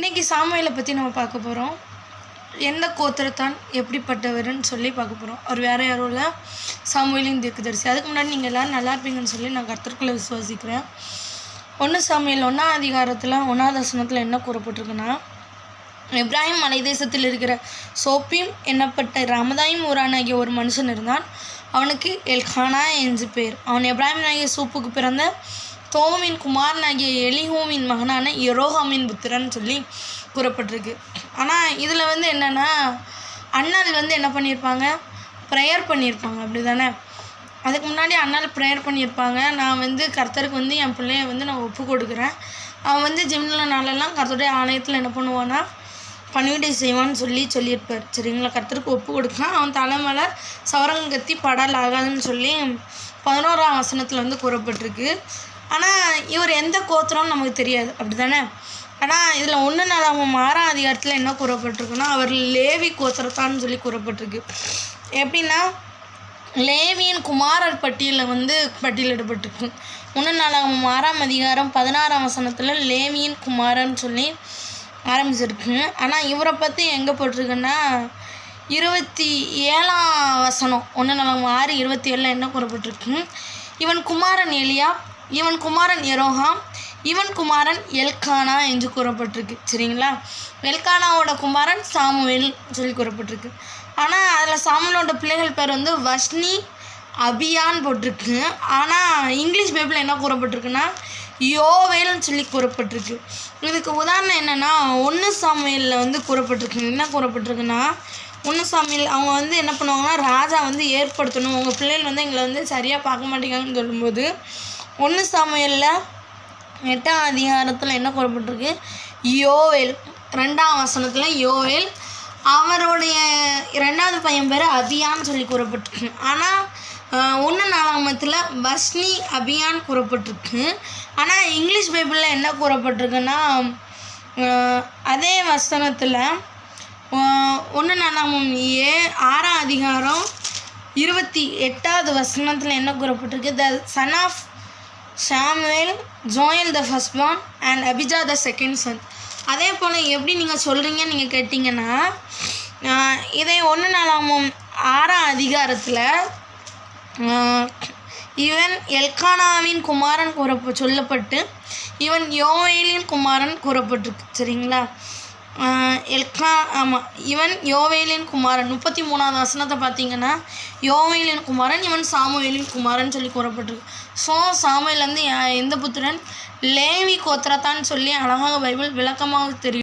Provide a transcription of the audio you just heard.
இன்னைக்கு சாமுவேலை பற்றி நம்ம பார்க்க போகிறோம் எந்த கோத்திரத்தான் எப்படிப்பட்டவர்னு சொல்லி பார்க்க போகிறோம் அவர் வேறு யாரும் இல்லை. சாமுவேலின் தீர்க்கதரிசி அதுக்கு முன்னாடி நீங்கள் எல்லோரும் நல்லா இருப்பீங்கன்னு சொல்லி நான் கர்த்தர்க்குள்ளே விசுவாசிக்கிறேன். ஒன்று சாமியில் ஒன்றாம் அதிகாரத்தில் ஒன்றாவதாசனத்தில் என்ன கூறப்பட்டிருக்குன்னா இப்ராஹிம் மலை தேசத்தில் இருக்கிற சோப்பியும் என்னப்பட்ட ரமதாயும் ஊரானாகிய ஒரு மனுஷன் இருந்தான். அவனுக்கு எல்கானா என்று பேர். அவன் இப்ராஹிம் ஆகிய சூப்புக்கு பிறந்த தோமின் குமாரனாகிய எலிஹூமின் மகனான எரோஹாமின் புத்திரன் சொல்லி கூறப்பட்டிருக்கு. ஆனால் இதில் வந்து என்னென்னா அண்ணால் வந்து என்ன பண்ணியிருப்பாங்க? ப்ரேயர் பண்ணியிருப்பாங்க அப்படி தானே அதுக்கு முன்னாடி அண்ணால் ப்ரேயர் பண்ணியிருப்பாங்க. நான் வந்து கர்த்தருக்கு வந்து என் பிள்ளைய வந்து நான் ஒப்பு கொடுக்குறேன். அவன் வந்து ஜிம்ல நாளெல்லாம் கர்த்தருடைய ஆலயத்தில் என்ன பண்ணுவான்னா பணிவிடை செய்வான்னு சொல்லி சொல்லியிருப்பார். சரிங்களா? கர்த்தருக்கு ஒப்பு கொடுக்கலாம். அவன் தலைமலை சவரங்க கத்தி படல் ஆகாதுன்னு சொல்லி பதினோராம் வசனத்தில் வந்து கூறப்பட்டிருக்கு. ஆனால் இவர் எந்த கோத்திரம்னு நமக்கு தெரியாது. அப்படி தானே ஆனால் இதில் ஒன்று நாளாகவும் ஆறாம் அதிகாரத்தில் என்ன கூறப்பட்டிருக்குன்னா அவர் லேவி கோத்திரத்தான்னு சொல்லி கூறப்பட்டிருக்கு. எப்படின்னா லேவியின் குமாரர் பட்டியலில் வந்து பட்டியலிடப்பட்டிருக்கு. ஒன்று நாளாகவும் ஆறாம் அதிகாரம் பதினாறாம் வசனத்தில் லேவியின் குமாரன் சொல்லி ஆரம்பிச்சிருக்கு. ஆனால் இவரை பற்றி எங்கே போட்டிருக்குன்னா இருபத்தி ஏழாம் வசனம். ஒன்று நாளாகவும் ஆறு இருபத்தி ஏழில் என்ன கூறப்பட்டிருக்கு? இவன் குமாரன் எலியா இவன் குமாரன் எரோஹாம் இவன் குமாரன் எல்கானா என்று கூறப்பட்டிருக்கு. சரிங்களா? எல்கானாவோட குமாரன் சாமுவேல் சொல்லி கூறப்பட்டிருக்கு. ஆனால் அதில் சாமுவேலோட பிள்ளைகள் பேர் வந்து வஷ்னி அபியான் போட்டிருக்கு. ஆனால் இங்கிலீஷ் பைபிளில் என்ன கூறப்பட்டிருக்குன்னா யோவேல்னு சொல்லி கூறப்பட்டிருக்கு. இதுக்கு உதாரணம் என்னென்னா ஒன்று சாமியலில் வந்து கூறப்பட்டிருக்கு. என்ன கூறப்பட்டிருக்குன்னா ஒன்று சாமியில் அவங்க வந்து என்ன பண்ணுவாங்கன்னா ராஜா வந்து ஏற்படுத்தணும். உங்கள் பிள்ளைகள் வந்து எங்களை வந்து சரியாக பார்க்க மாட்டேங்காங்கன்னு சொல்லும்போது ஒன்று சமையலில் எட்டாம் அதிகாரத்தில் என்ன கூறப்பட்டிருக்கு? யோவேல். ரெண்டாம் வசனத்தில் யோவேல் அவருடைய ரெண்டாவது பையன் பேர் அபியான்னு சொல்லி கூறப்பட்டிருக்கு. ஆனால் ஒன்று நாலாமத்தில் பஸ்னி அபியான் கூறப்பட்டிருக்கு. ஆனால் இங்கிலீஷ் பைபிளில் என்ன கூறப்பட்டிருக்குன்னா அதே வசனத்தில் ஒன்று நாலாம் ஏ ஆறாம் அதிகாரம் இருபத்தி எட்டாவது வசனத்தில் என்ன கூறப்பட்டிருக்கு? The son of Samuel Joel the first born and Abijah the second son. அதே போல் எப்படி நீங்கள் சொல்கிறீங்கன்னு நீங்கள் கேட்டிங்கன்னா இதை ஒன்று நாளாமும் ஆறாம் அதிகாரத்தில் இவன் எல்கானாவின் குமாரன் கூற சொல்லப்பட்டு இவன் யோவேலின் குமாரன் கூறப்பட்டிருக்கு. சரிங்களா? எல்கா ஆமாம் இவன் யோவேலின் குமாரன். முப்பத்தி மூணாவது வசனத்தை பார்த்தீங்கன்னா யோவேலின் குமாரன் இவன் சாமுவேலின் குமாரன் சொல்லி கூறப்பட்டிருக்கு. ஸோ சாமுவேல் வந்து எந்த புத்திரன்? லேவி கோத்திரத்தான்னு சொல்லி அழகாக பைபிள் விளக்கமாக தெரியும்